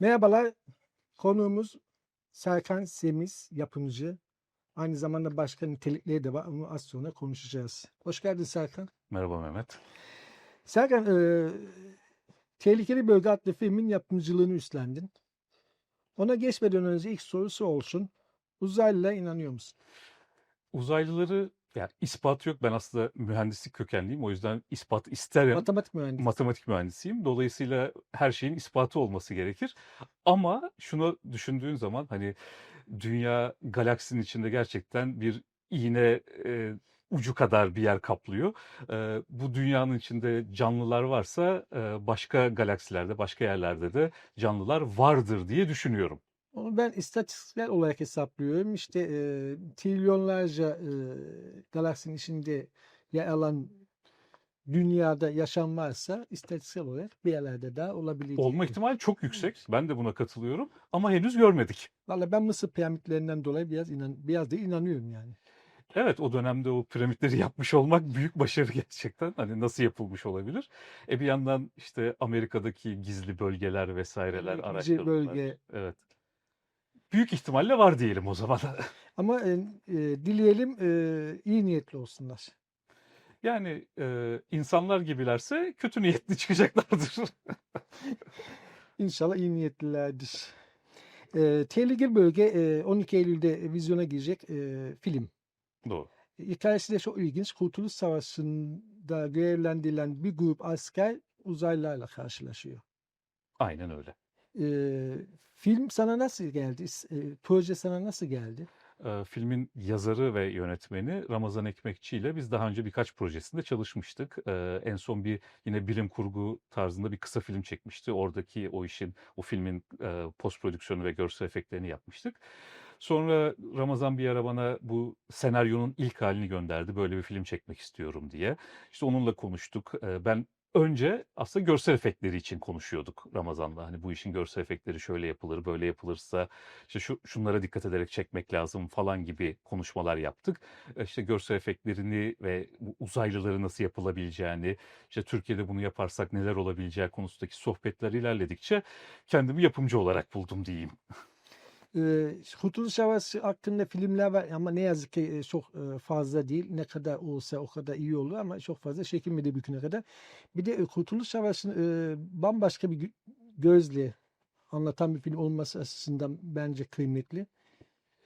Merhabalar. Konuğumuz Serkan Semiz, yapımcı. Aynı zamanda başka nitelikleri de var ama az sonra konuşacağız. Hoş geldin Serkan. Merhaba Mehmet. Serkan, eee, Tehlikeli Bölge adlı filmin yapımcılığını üstlendin. Ona geçmeden önce ilk sorusu olsun. Uzaylılara inanıyor musun? Uzaylıları ya ispat yok. Ben aslında mühendislik kökenliyim. O yüzden ispat isterim. Matematik mühendisi. Matematik mühendisiyim. Dolayısıyla her şeyin ispatı olması gerekir. Ama şunu düşündüğün zaman hani dünya galaksinin içinde gerçekten bir iğne e, ucu kadar bir yer kaplıyor. E, bu dünyanın içinde canlılar varsa e, başka galaksilerde, başka yerlerde de canlılar vardır diye düşünüyorum. Onu ben istatistiksel olarak hesaplıyorum. İşte eee, trilyonlarca eee, galaksinin içinde yer alan dünyada yaşam varsa istatistiksel olarak bir yerlerde daha olabilir. Olma ihtimali çok yüksek. Ben de buna katılıyorum. Ama henüz görmedik. Valla ben Mısır piramitlerinden dolayı biraz inan biraz da inanıyorum yani. Evet o dönemde o piramitleri yapmış olmak büyük başarı gerçekten. Hani nasıl yapılmış olabilir? E bir yandan işte Amerika'daki gizli bölgeler vesaireler İkinci araştırmalar. bölge. Evet. Büyük ihtimalle var diyelim o zaman. Ama e, e, dileyelim e, iyi niyetli olsunlar. Yani e, insanlar gibilerse kötü niyetli çıkacaklardır. İnşallah iyi niyetlilerdir. E, Tehlikeli Bölge e, 12 Eylül'de vizyona girecek e, film. Doğru. Hikayesi de çok ilginç. Kurtuluş Savaşı'nda görevlendirilen bir grup asker uzaylılarla karşılaşıyor. Aynen öyle. E, film sana nasıl geldi? E, proje sana nasıl geldi? E, filmin yazarı ve yönetmeni Ramazan Ekmekçi ile biz daha önce birkaç projesinde çalışmıştık. E, en son bir yine bilim kurgu tarzında bir kısa film çekmişti. Oradaki o işin, o filmin e, post prodüksiyonu ve görsel efektlerini yapmıştık. Sonra Ramazan bir ara bana bu senaryonun ilk halini gönderdi. Böyle bir film çekmek istiyorum diye. İşte onunla konuştuk. E, ben önce aslında görsel efektleri için konuşuyorduk Ramazan'la. Hani bu işin görsel efektleri şöyle yapılır, böyle yapılırsa işte şu şunlara dikkat ederek çekmek lazım falan gibi konuşmalar yaptık. E, İşte görsel efektlerini ve uzaylıları nasıl yapılabileceğini, işte Türkiye'de bunu yaparsak neler olabileceği konusundaki sohbetler ilerledikçe kendimi yapımcı olarak buldum diyeyim. Eee, Kurtuluş Savaşı hakkında filmler var ama ne yazık ki e, çok e, fazla değil. Ne kadar olsa o kadar iyi olur ama çok fazla çekilmedi bugüne kadar. Bir de e, Kurtuluş Savaşı'nı e, bambaşka bir gö- gözle anlatan bir film olması açısından bence kıymetli.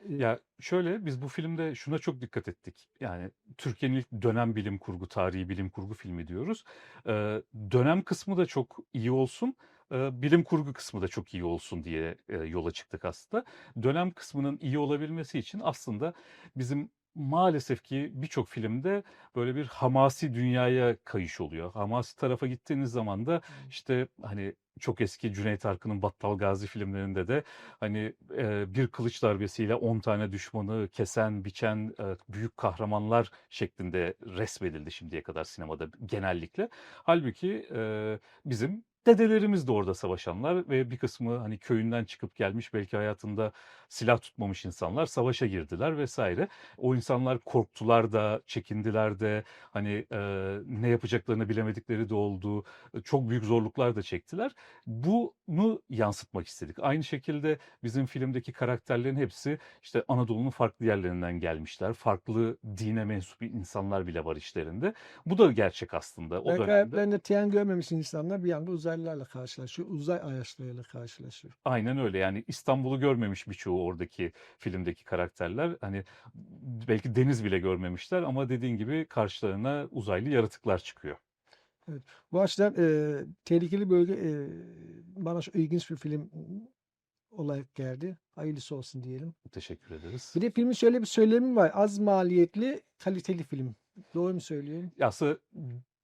E, Ya şöyle biz bu filmde şuna çok dikkat ettik. Yani Türkiye'nin ilk dönem bilim kurgu, tarihi bilim kurgu filmi diyoruz. Ee, dönem kısmı da çok iyi olsun, e, bilim kurgu kısmı da çok iyi olsun diye e, yola çıktık aslında. Dönem kısmının iyi olabilmesi için aslında bizim maalesef ki birçok filmde böyle bir hamasi dünyaya kayış oluyor. Hamasi tarafa gittiğiniz zaman da işte hani çok eski Cüneyt Arkın'ın Battal Gazi filmlerinde de hani e, bir kılıç darbesiyle 10 tane düşmanı kesen, biçen e, büyük kahramanlar şeklinde resmedildi şimdiye kadar sinemada genellikle. Halbuki e, bizim dedelerimiz de orada savaşanlar ve bir kısmı hani köyünden çıkıp gelmiş belki hayatında silah tutmamış insanlar savaşa girdiler vesaire. O insanlar korktular da, çekindiler de, hani e, ne yapacaklarını bilemedikleri de oldu. Çok büyük zorluklar da çektiler. Bunu yansıtmak istedik. Aynı şekilde bizim filmdeki karakterlerin hepsi işte Anadolu'nun farklı yerlerinden gelmişler. Farklı dine mensup insanlar bile var işlerinde. Bu da gerçek aslında. O hayatlarında tren görmemiş insanlar bir anda uzaylılarla karşılaşıyor. Uzay araçlarıyla karşılaşıyor. Aynen öyle yani İstanbul'u görmemiş birçoğu oradaki filmdeki karakterler. Hani belki deniz bile görmemişler ama dediğin gibi karşılarına uzaylı yaratıklar çıkıyor. Bu açıdan e, Tehlikeli Bölge e, bana çok ilginç bir film olarak geldi. Hayırlısı olsun diyelim. Teşekkür ederiz. Bir de filmin şöyle bir söylemi var. Az maliyetli, kaliteli film. Doğru mu söylüyorum? Aslında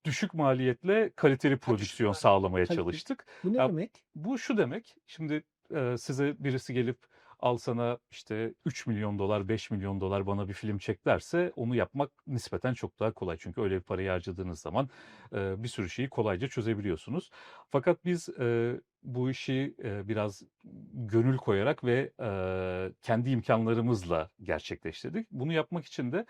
düşük maliyetle kaliteli prodüksiyon sağlamaya Kaliteli. çalıştık. Bu ne Ya- demek? Bu şu demek, şimdi e, size birisi gelip al sana işte 3 milyon dolar, 5 milyon dolar bana bir film çek derse onu yapmak nispeten çok daha kolay. Çünkü öyle bir parayı harcadığınız zaman e, bir sürü şeyi kolayca çözebiliyorsunuz. Fakat biz e, bu işi e, biraz gönül koyarak ve e, kendi imkanlarımızla gerçekleştirdik. Bunu yapmak için de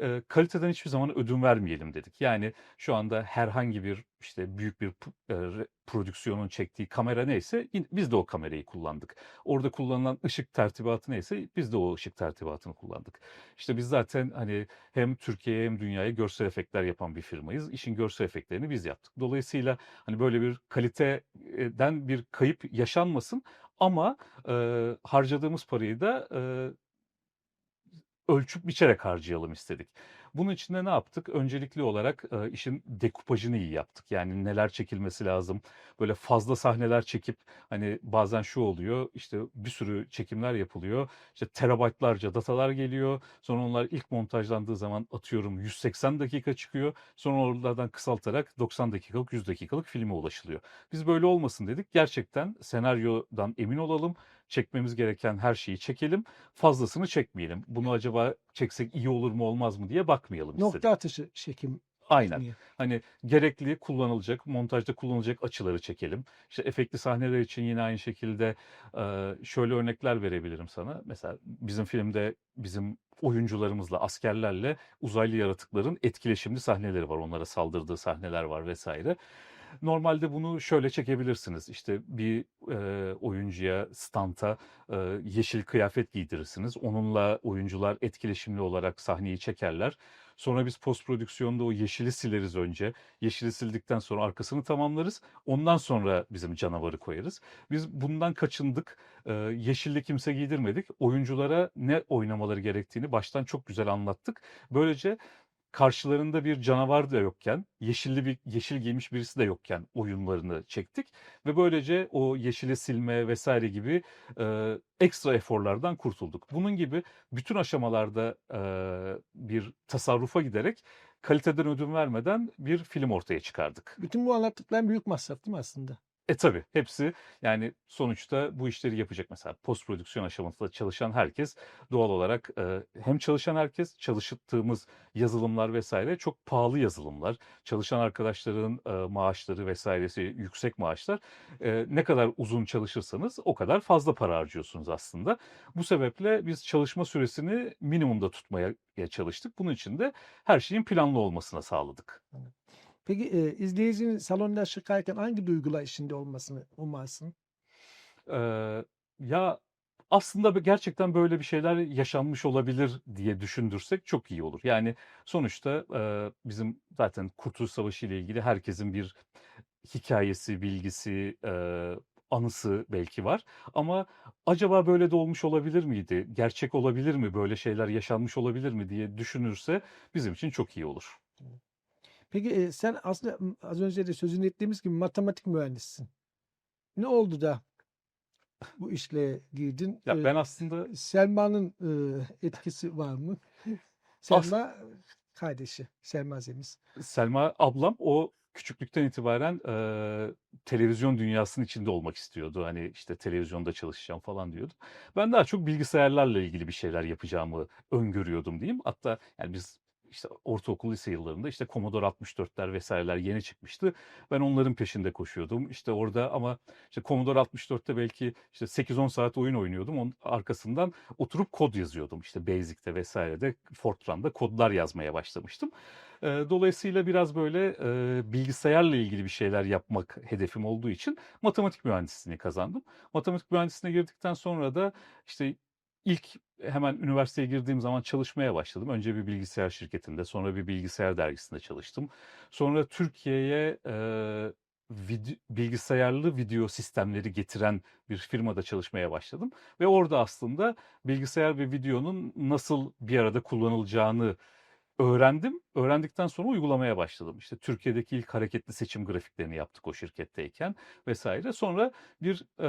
e, kaliteden hiçbir zaman ödün vermeyelim dedik. Yani şu anda herhangi bir işte büyük bir e, prodüksiyonun çektiği kamera neyse biz de o kamerayı kullandık. Orada kullanılan ışık tertibatı neyse biz de o ışık tertibatını kullandık. İşte biz zaten hani hem Türkiye'ye hem dünyaya görsel efektler yapan bir firmayız. İşin görsel efektlerini biz yaptık. Dolayısıyla hani böyle bir kaliteden bir kayıp yaşanmasın ama e, harcadığımız parayı da e, ölçüp biçerek harcayalım istedik. Bunun için de ne yaptık? Öncelikli olarak e, işin dekupajını iyi yaptık. Yani neler çekilmesi lazım. Böyle fazla sahneler çekip hani bazen şu oluyor işte bir sürü çekimler yapılıyor. İşte terabaytlarca datalar geliyor. Sonra onlar ilk montajlandığı zaman atıyorum 180 dakika çıkıyor. Sonra oralardan kısaltarak 90 dakikalık 100 dakikalık filme ulaşılıyor. Biz böyle olmasın dedik. Gerçekten senaryodan emin olalım. Çekmemiz gereken her şeyi çekelim fazlasını çekmeyelim. Bunu acaba çeksek iyi olur mu olmaz mı diye bakmayalım. Nokta atışı çekim. Aynen. Hani gerekli kullanılacak, montajda kullanılacak açıları çekelim. İşte efektli sahneler için yine aynı şekilde şöyle örnekler verebilirim sana. Mesela bizim filmde bizim oyuncularımızla, askerlerle uzaylı yaratıkların etkileşimli sahneleri var. Onlara saldırdığı sahneler var vesaire. Normalde bunu şöyle çekebilirsiniz. İşte bir e, oyuncuya, stanta e, yeşil kıyafet giydirirsiniz. Onunla oyuncular etkileşimli olarak sahneyi çekerler. Sonra biz post prodüksiyonda o yeşili sileriz önce. Yeşili sildikten sonra arkasını tamamlarız. Ondan sonra bizim canavarı koyarız. Biz bundan kaçındık. Ee, yeşilli kimse giydirmedik. Oyunculara ne oynamaları gerektiğini baştan çok güzel anlattık. Böylece karşılarında bir canavar da yokken, yeşilli bir yeşil giymiş birisi de yokken oyunlarını çektik ve böylece o yeşili silme vesaire gibi e, ekstra eforlardan kurtulduk. Bunun gibi bütün aşamalarda e, bir tasarrufa giderek kaliteden ödün vermeden bir film ortaya çıkardık. Bütün bu anlattıkların büyük masraf değil mi aslında? E tabi hepsi yani sonuçta bu işleri yapacak mesela post prodüksiyon aşamasında çalışan herkes doğal olarak e, hem çalışan herkes çalıştığımız yazılımlar vesaire çok pahalı yazılımlar. Çalışan arkadaşların e, maaşları vesairesi yüksek maaşlar. E, ne kadar uzun çalışırsanız o kadar fazla para harcıyorsunuz aslında. Bu sebeple biz çalışma süresini minimumda tutmaya çalıştık. Bunun için de her şeyin planlı olmasına sağladık. Peki e, izleyicinin salonda çıkarken hangi duygular içinde olmasını umarsın? Eee, ya aslında gerçekten böyle bir şeyler yaşanmış olabilir diye düşündürsek çok iyi olur. Yani sonuçta eee, bizim zaten Kurtuluş Savaşı ile ilgili herkesin bir hikayesi, bilgisi, eee, anısı belki var. Ama acaba böyle de olmuş olabilir miydi? Gerçek olabilir mi? Böyle şeyler yaşanmış olabilir mi diye düşünürse bizim için çok iyi olur. Peki e, sen aslında az önce de sözünü ettiğimiz gibi matematik mühendisisin. Ne oldu da bu işle girdin? Ya E, ben aslında Selma'nın e, etkisi var mı? Selma kardeşi, Selma Zemiz. Selma ablam o küçüklükten itibaren eee, televizyon dünyasının içinde olmak istiyordu. Hani işte televizyonda çalışacağım falan diyordu. Ben daha çok bilgisayarlarla ilgili bir şeyler yapacağımı öngörüyordum diyeyim. Hatta yani biz işte ortaokul lise yıllarında işte Commodore 64'ler vesaireler yeni çıkmıştı. Ben onların peşinde koşuyordum. İşte orada ama işte Commodore 64'te belki işte 8-10 saat oyun oynuyordum. Onun arkasından oturup kod yazıyordum. İşte Basic'te vesairede Fortran'da kodlar yazmaya başlamıştım. Dolayısıyla biraz böyle e, bilgisayarla ilgili bir şeyler yapmak hedefim olduğu için matematik mühendisliğini kazandım. Matematik mühendisliğine girdikten sonra da işte ilk hemen üniversiteye girdiğim zaman çalışmaya başladım. Önce bir bilgisayar şirketinde, sonra bir bilgisayar dergisinde çalıştım. Sonra Türkiye'ye e, vid- bilgisayarlı video sistemleri getiren bir firmada çalışmaya başladım. Ve orada aslında bilgisayar ve videonun nasıl bir arada kullanılacağını öğrendim. Öğrendikten sonra uygulamaya başladım. İşte Türkiye'deki ilk hareketli seçim grafiklerini yaptık o şirketteyken vesaire. Sonra bir e,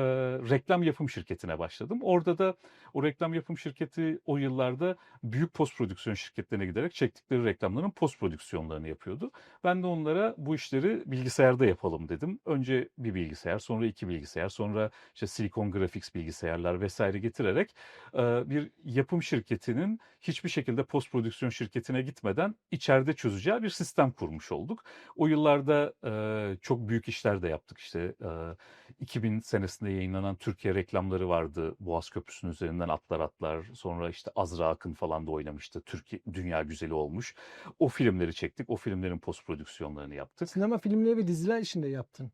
reklam yapım şirketine başladım. Orada da o reklam yapım şirketi o yıllarda büyük post prodüksiyon şirketlerine giderek çektikleri reklamların post prodüksiyonlarını yapıyordu. Ben de onlara bu işleri bilgisayarda yapalım dedim. Önce bir bilgisayar, sonra iki bilgisayar, sonra işte Silicon Graphics bilgisayarlar vesaire getirerek e, bir yapım şirketinin hiçbir şekilde post prodüksiyon şirketine gitmeden içeride çözeceği bir sistem kurmuş olduk. O yıllarda e, çok büyük işler de yaptık. İşte e, 2000 senesinde yayınlanan Türkiye reklamları vardı. Boğaz Köprüsü'nün üzerinden atlar atlar. Sonra işte Azra Akın falan da oynamıştı. Türkiye dünya güzeli olmuş. O filmleri çektik. O filmlerin post prodüksiyonlarını yaptık. Sinema filmleri ve diziler işinde yaptın.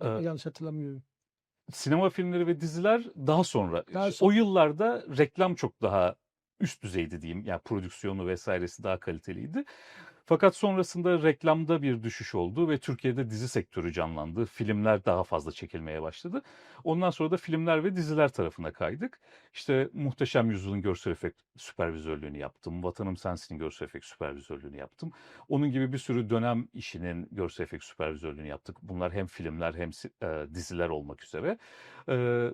Ee, Yanlış hatırlamıyorum. sinema filmleri ve diziler daha sonra. Daha İşte O yıllarda reklam çok daha üst düzeydi diyeyim. Yani prodüksiyonu vesairesi daha kaliteliydi. Fakat sonrasında reklamda bir düşüş oldu ve Türkiye'de dizi sektörü canlandı. Filmler daha fazla çekilmeye başladı. Ondan sonra da filmler ve diziler tarafına kaydık. İşte Muhteşem Yüzyıl'ın görsel efekt süpervizörlüğünü yaptım. Vatanım Sensin'in görsel efekt süpervizörlüğünü yaptım. Onun gibi bir sürü dönem işinin görsel efekt süpervizörlüğünü yaptık. Bunlar hem filmler hem e, diziler olmak üzere.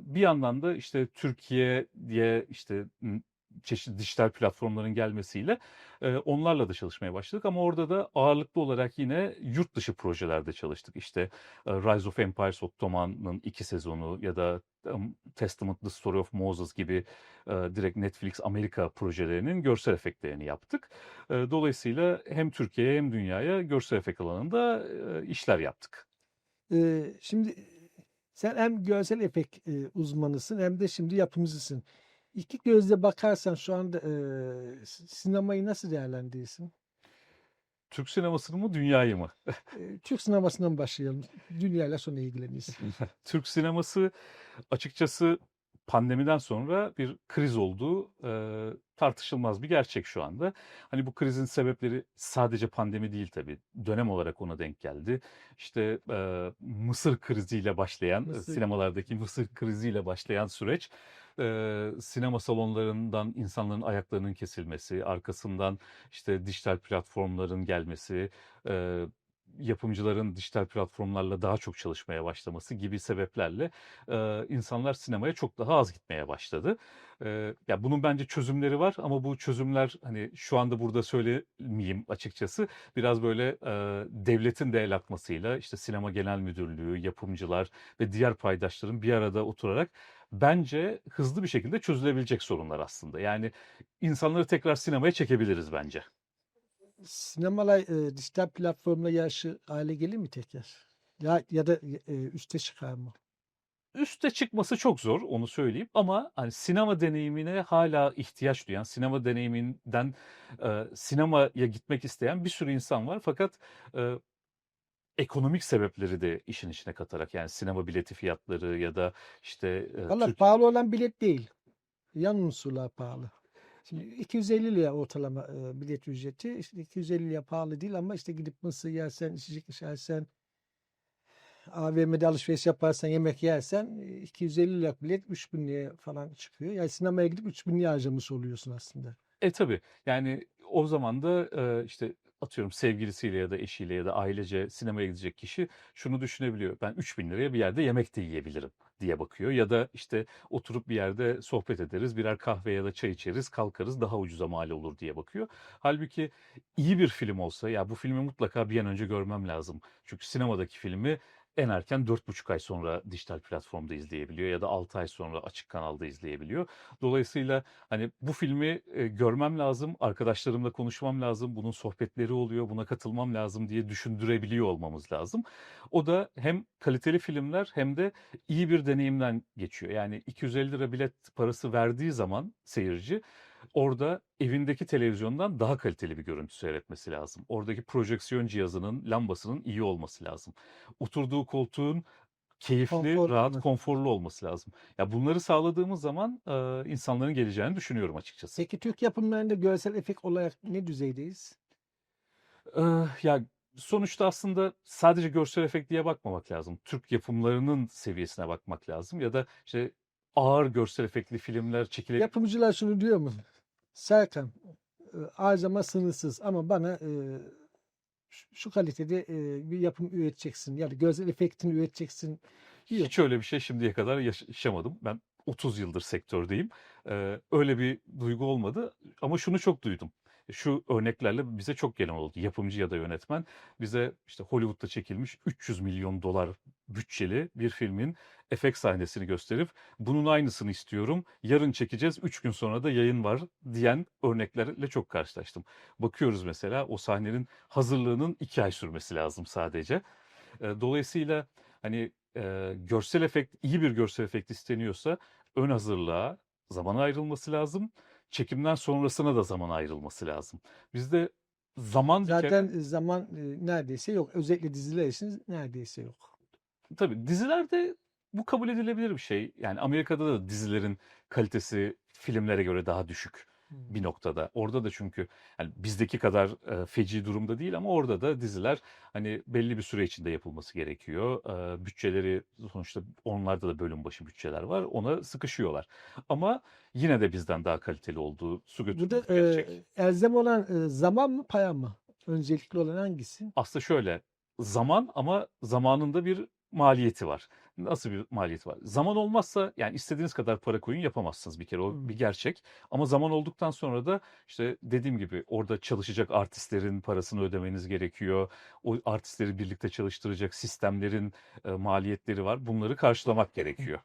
Bir yandan da işte Türkiye'ye işte m, çeşitli dijital platformların gelmesiyle e, onlarla da çalışmaya başladık. Ama orada da ağırlıklı olarak yine yurt dışı projelerde çalıştık. İşte e, Rise of Empires Ottoman'ın iki sezonu ya da um, Testament The Story of Moses gibi e, direkt Netflix Amerika projelerinin görsel efektlerini yaptık. Dolayısıyla hem Türkiye'ye hem dünyaya görsel efekt alanında işler yaptık. Şimdi sen hem görsel efekt uzmanısın hem de şimdi yapımcısın. İki gözle bakarsan şu anda e, sinemayı nasıl değerlendirirsin? Türk sinemasını mı dünyayı mı? Türk sinemasından başlayalım. Dünyayla sonra ilgileniyoruz. Türk sineması açıkçası pandemiden sonra bir kriz olduğu e, tartışılmaz bir gerçek şu anda. Hani bu krizin sebepleri sadece pandemi değil tabii. Dönem olarak ona denk geldi. İşte e, Mısır kriziyle başlayan, Mısır. sinemalardaki Mısır kriziyle başlayan süreç e, sinema salonlarından insanların ayaklarının kesilmesi, arkasından işte dijital platformların gelmesi, e, yapımcıların dijital platformlarla daha çok çalışmaya başlaması gibi sebeplerle e, insanlar sinemaya çok daha az gitmeye başladı. E, ya bunun bence çözümleri var ama bu çözümler hani şu anda burada söylemeyeyim açıkçası. Biraz böyle e, devletin de el atmasıyla işte sinema genel müdürlüğü, yapımcılar ve diğer paydaşların bir arada oturarak bence hızlı bir şekilde çözülebilecek sorunlar aslında. Yani insanları tekrar sinemaya çekebiliriz bence. Sinemalar e, dijital platformla yarışı hale gelir mi tekrar? Ya ya da e, üste çıkar mı? üste çıkması çok zor onu söyleyeyim ama hani sinema deneyimine hala ihtiyaç duyan, sinema deneyiminden e, sinemaya gitmek isteyen bir sürü insan var. Fakat e, ekonomik sebepleri de işin içine katarak yani sinema bileti fiyatları ya da işte e, Valla Türk- pahalı olan bilet değil. Yan unsurlar pahalı. Şimdi 250 lira ortalama e, bilet ücreti. İşte 250 lira pahalı değil ama işte gidip mısır yersen, içecek içersen, AVM'de alışveriş yaparsan, yemek yersen e, 250 lira bilet 3000 liraya falan çıkıyor. Yani sinemaya gidip 3000 lira harcamış oluyorsun aslında. E tabii yani o zaman da işte atıyorum sevgilisiyle ya da eşiyle ya da ailece sinemaya gidecek kişi şunu düşünebiliyor. Ben 3000 liraya bir yerde yemek de yiyebilirim diye bakıyor. Ya da işte oturup bir yerde sohbet ederiz, birer kahve ya da çay içeriz, kalkarız daha ucuza mal olur diye bakıyor. Halbuki iyi bir film olsa ya bu filmi mutlaka bir an önce görmem lazım. Çünkü sinemadaki filmi en erken 4,5 ay sonra dijital platformda izleyebiliyor ya da 6 ay sonra açık kanalda izleyebiliyor. Dolayısıyla hani bu filmi e, görmem lazım, arkadaşlarımla konuşmam lazım, bunun sohbetleri oluyor, buna katılmam lazım diye düşündürebiliyor olmamız lazım. O da hem kaliteli filmler hem de iyi bir deneyimden geçiyor. Yani 250 lira bilet parası verdiği zaman seyirci orada evindeki televizyondan daha kaliteli bir görüntü seyretmesi lazım. Oradaki projeksiyon cihazının, lambasının iyi olması lazım. Oturduğu koltuğun keyifli, Konforlu rahat, konforlu olması lazım. Ya bunları sağladığımız zaman e, insanların geleceğini düşünüyorum açıkçası. Peki Türk yapımlarında görsel efekt olarak ne düzeydeyiz? Ee, ya sonuçta aslında sadece görsel efekt diye bakmamak lazım. Türk yapımlarının seviyesine bakmak lazım ya da işte ağır görsel efektli filmler çekile Yapımcılar şunu diyor mu? Serkan, eee, harcama sınırsız ama bana, eee, şu kalitede, eee, bir yapım üreteceksin ya da görsel efektini üreteceksin. Yok. Hiç öyle bir şey şimdiye kadar yaş yaşamadım. Ben 30 yıldır sektördeyim. Eee, öyle bir duygu olmadı ama şunu çok duydum. Şu örneklerle bize çok gelen oldu. Yapımcı ya da yönetmen bize işte Hollywood'da çekilmiş $300.000.000 bütçeli bir filmin efekt sahnesini gösterip "Bunun aynısını istiyorum. Yarın çekeceğiz. 3 gün sonra da yayın var." diyen örneklerle çok karşılaştım. Bakıyoruz mesela o sahnenin hazırlığının 2 ay sürmesi lazım sadece. Dolayısıyla, hani, eee, görsel efekt, iyi bir görsel efekt isteniyorsa ön hazırlığa zaman ayrılması lazım. Çekimden sonrasına da zaman ayrılması lazım. Bizde zaman Zaten, eee, zaman, eee, neredeyse yok. Özellikle diziler için neredeyse yok. Tabii dizilerde bu kabul edilebilir bir şey. Yani Amerika'da da dizilerin kalitesi filmlere göre daha düşük. Bir noktada. Orada da çünkü hani bizdeki kadar, eee, feci durumda değil ama orada da diziler hani belli bir süre içinde yapılması gerekiyor. Eee, bütçeleri sonuçta onlarda da bölüm başı bütçeler var. Ona sıkışıyorlar. Ama yine de bizden daha kaliteli olduğu su Burada, götürmez gerçek. eee, elzem olan, eee, zaman mı, para mı? Öncelikli olan hangisi? Aslında şöyle, zaman ama zamanın da bir maliyeti var. Nasıl bir maliyeti var? Zaman olmazsa yani istediğiniz kadar para koyun yapamazsınız bir kere o bir gerçek. Ama zaman olduktan sonra da işte dediğim gibi orada çalışacak artistlerin parasını ödemeniz gerekiyor. O artistleri birlikte çalıştıracak sistemlerin, eee, maliyetleri var. Bunları karşılamak gerekiyor.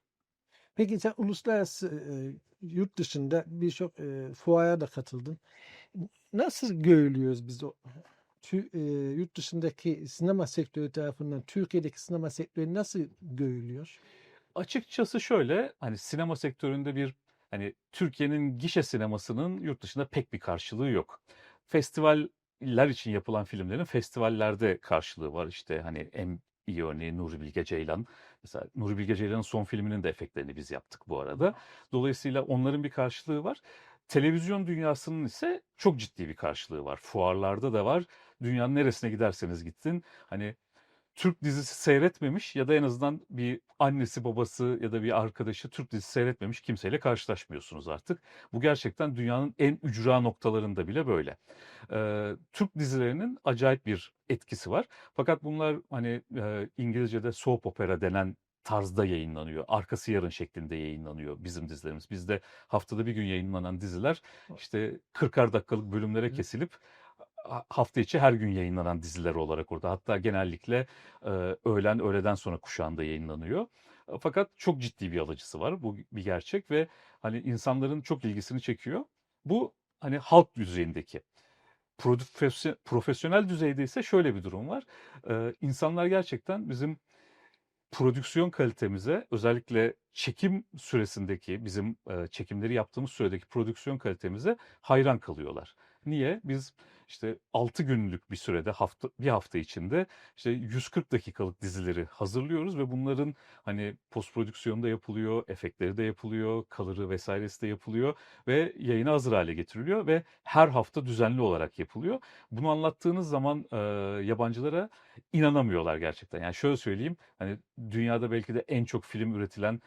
Peki sen uluslararası, eee, yurt dışında birçok, eee, fuara da katıldın. Nasıl görülüyoruz biz o tü eee, yurt dışındaki sinema sektörü tarafından Türkiye'deki sinema sektörü nasıl görülüyor? Açıkçası şöyle, hani sinema sektöründe bir hani Türkiye'nin gişe sinemasının yurt dışında pek bir karşılığı yok. Festivaller için yapılan filmlerin festivallerde karşılığı var. İşte hani en iyi örneği Nuri Bilge Ceylan. Mesela Nuri Bilge Ceylan'ın son filminin de efektlerini biz yaptık bu arada. Dolayısıyla onların bir karşılığı var. Televizyon dünyasının ise çok ciddi bir karşılığı var. Fuarlarda da var. Dünyanın neresine giderseniz gidin hani Türk dizisi seyretmemiş ya da en azından bir annesi, babası ya da bir arkadaşı Türk dizisi seyretmemiş kimseyle karşılaşmıyorsunuz artık. Bu gerçekten dünyanın en ücra noktalarında bile böyle. Eee, Türk dizilerinin acayip bir etkisi var. Fakat bunlar hani, eee, İngilizce'de soap opera denen tarzda yayınlanıyor. Arkası yarın şeklinde yayınlanıyor bizim dizilerimiz. Bizde haftada 1 gün yayınlanan diziler işte 40'ar dakikalık bölümlere kesilip ha hafta içi her gün yayınlanan diziler olarak orada. Hatta genellikle, eee, öğlen, öğleden sonra kuşağında yayınlanıyor. Eee, fakat çok ciddi bir alıcısı var. Bu bir gerçek ve hani insanların çok ilgisini çekiyor. Bu hani halk düzeyindeki. Prodüfesyo profesyonel düzeyde ise şöyle bir durum var. Eee, insanlar gerçekten bizim prodüksiyon kalitemize özellikle çekim süresindeki bizim, çekimleri yaptığımız süredeki prodüksiyon kalitemize hayran kalıyorlar. Niye? Biz işte 6 günlük bir sürede hafta 1 hafta içinde işte 140 dakikalık dizileri hazırlıyoruz ve bunların hani post prodüksiyonu da yapılıyor, efektleri de yapılıyor, color'ı vs.si de yapılıyor ve yayına hazır hâle getiriliyor ve her hafta düzenli olarak yapılıyor. Bunu anlattığınız zaman, eee, yabancılara inanamıyorlar gerçekten. Yani şöyle söyleyeyim, hani dünyada belki de en çok film üretilen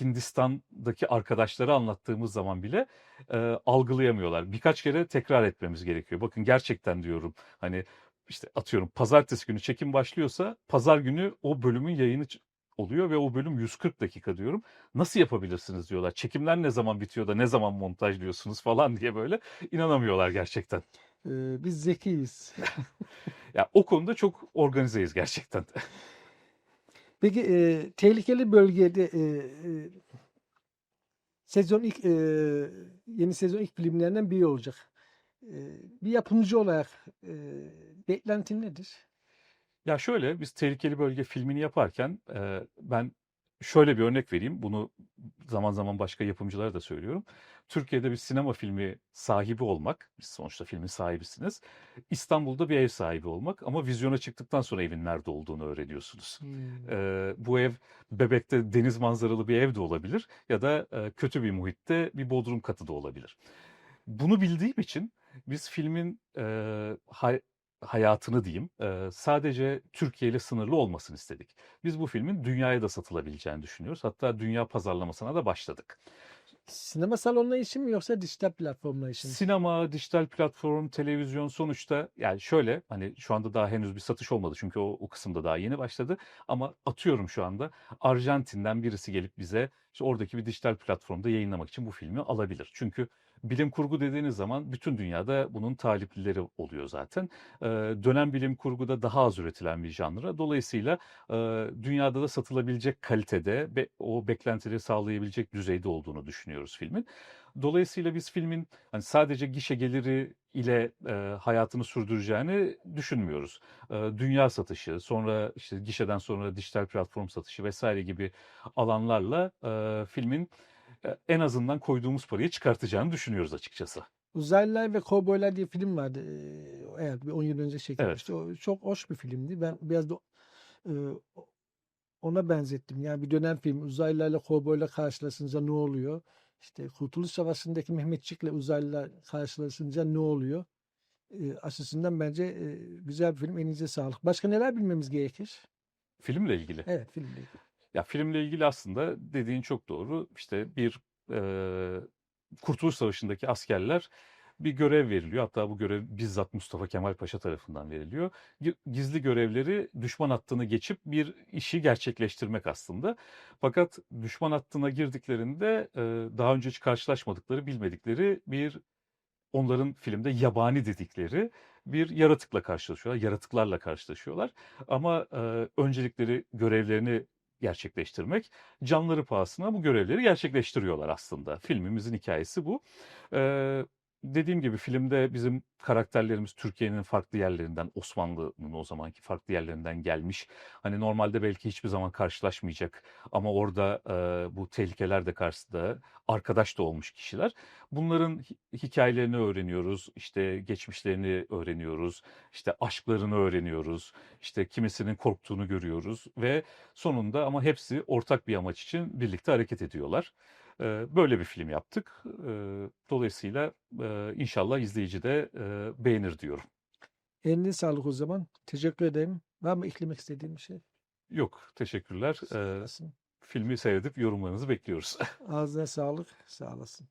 Hindistan'daki arkadaşlara anlattığımız zaman bile, eee, algılayamıyorlar. Birkaç kere tekrar etmemiz gerekiyor. Bakın gerçekten diyorum, hani işte atıyorum pazartesi günü çekim başlıyorsa pazar günü o bölümün yayını oluyor ve o bölüm 140 dakika diyorum. "Nasıl yapabilirsiniz?" diyorlar. "Çekimler ne zaman bitiyor da ne zaman montajlıyorsunuz?" falan diye böyle inanamıyorlar gerçekten. Eee, biz zekiyiz. Ya o konuda çok organizeyiz gerçekten. Peki, eee, tehlikeli bölgede, eee, eee sezon ilk, eee, yeni sezon ilk filmlerinden biri olacak. Eee, bir yapımcı olarak, eee, beklentin nedir? Ya şöyle, biz Tehlikeli Bölge filmini yaparken, eee, ben şöyle bir örnek vereyim. Bunu zaman zaman başka yapımcılara da söylüyorum. Türkiye'de bir sinema filmi sahibi olmak, siz sonuçta filmin sahibisiniz. İstanbul'da bir ev sahibi olmak ama vizyona çıktıktan sonra evin nerede olduğunu öğreniyorsunuz. Hımm. Eee, bu ev Bebek'te deniz manzaralı bir ev de olabilir ya da, eee, kötü bir muhitte bir bodrum katı da olabilir. Bunu bildiğim için biz filmin, hay hayatını diyeyim, sadece Türkiye ile sınırlı olmasını istedik. Biz bu filmin dünyaya da satılabileceğini düşünüyoruz. Hatta dünya pazarlamasına da başladık. Sinema salonuna için mi yoksa dijital platformlar için mi? Sinema, dijital platform, televizyon sonuçta yani şöyle hani şu anda daha henüz bir satış olmadı çünkü o, o kısımda daha yeni başladı ama atıyorum şu anda Arjantin'den birisi gelip bize işte oradaki bir dijital platformda yayınlamak için bu filmi alabilir. Çünkü bilim kurgu dediğiniz zaman bütün dünyada bunun taliplileri oluyor zaten. Ee, dönem bilim kurguda daha az üretilen bir janra. Dolayısıyla e, dünyada da satılabilecek kalitede ve o beklentileri sağlayabilecek düzeyde olduğunu düşünüyoruz filmin. Dolayısıyla biz filmin hani sadece gişe geliri ile e, hayatını sürdüreceğini düşünmüyoruz. E, dünya satışı, sonra işte gişeden sonra dijital platform satışı vesaire gibi alanlarla e, filmin e, en azından koyduğumuz parayı çıkartacağını düşünüyoruz açıkçası. Uzaylılar ve Kovboylar diye film vardı. Ee, Evet bir 10 yıl önce çekilmişti. O çok hoş bir filmdi. Ben biraz da e, ona benzettim. Yani bir dönem film uzaylılarla kovboyla karşılaşınca ne oluyor? İşte Kurtuluş Savaşı'ndaki Mehmetçik'le uzaylılar karşılaşınca ne oluyor? E, açısından bence e, güzel bir film. Elinize sağlık. Başka neler bilmemiz gerekir? Filmle ilgili. Evet filmle ilgili. Ya filmle ilgili aslında dediğin çok doğru. İşte bir e, Kurtuluş Savaşı'ndaki askerler bir görev veriliyor. Hatta bu görev bizzat Mustafa Kemal Paşa tarafından veriliyor. Gi- Gizli görevleri düşman hattını geçip bir işi gerçekleştirmek aslında. Fakat düşman hattına girdiklerinde daha önce hiç karşılaşmadıkları, bilmedikleri bir onların filmde yabani dedikleri bir yaratıkla karşılaşıyorlar, yaratıklarla karşılaşıyorlar. Ama öncelikleri görevlerini gerçekleştirmek, canları pahasına bu görevleri gerçekleştiriyorlar aslında. Filmimizin hikayesi bu. E, dediğim gibi filmde bizim karakterlerimiz Türkiye'nin farklı yerlerinden, Osmanlı'nın o zamanki farklı yerlerinden gelmiş. Hani normalde belki hiçbir zaman karşılaşmayacak ama orada e, bu tehlikeler de karşısında arkadaş da olmuş kişiler. Bunların hi- hikayelerini öğreniyoruz, işte geçmişlerini öğreniyoruz, işte aşklarını öğreniyoruz, işte kimisinin korktuğunu görüyoruz ve sonunda ama hepsi ortak bir amaç için birlikte hareket ediyorlar. Böyle bir film yaptık. Dolayısıyla inşallah izleyici de beğenir diyorum. Elinize sağlık o zaman. Teşekkür ederim. Var mı eklemek istediğim bir şey? Yok, teşekkürler. Sağ olasın. Filmi seyredip yorumlarınızı bekliyoruz. Ağzına sağlık. Sağ olasın.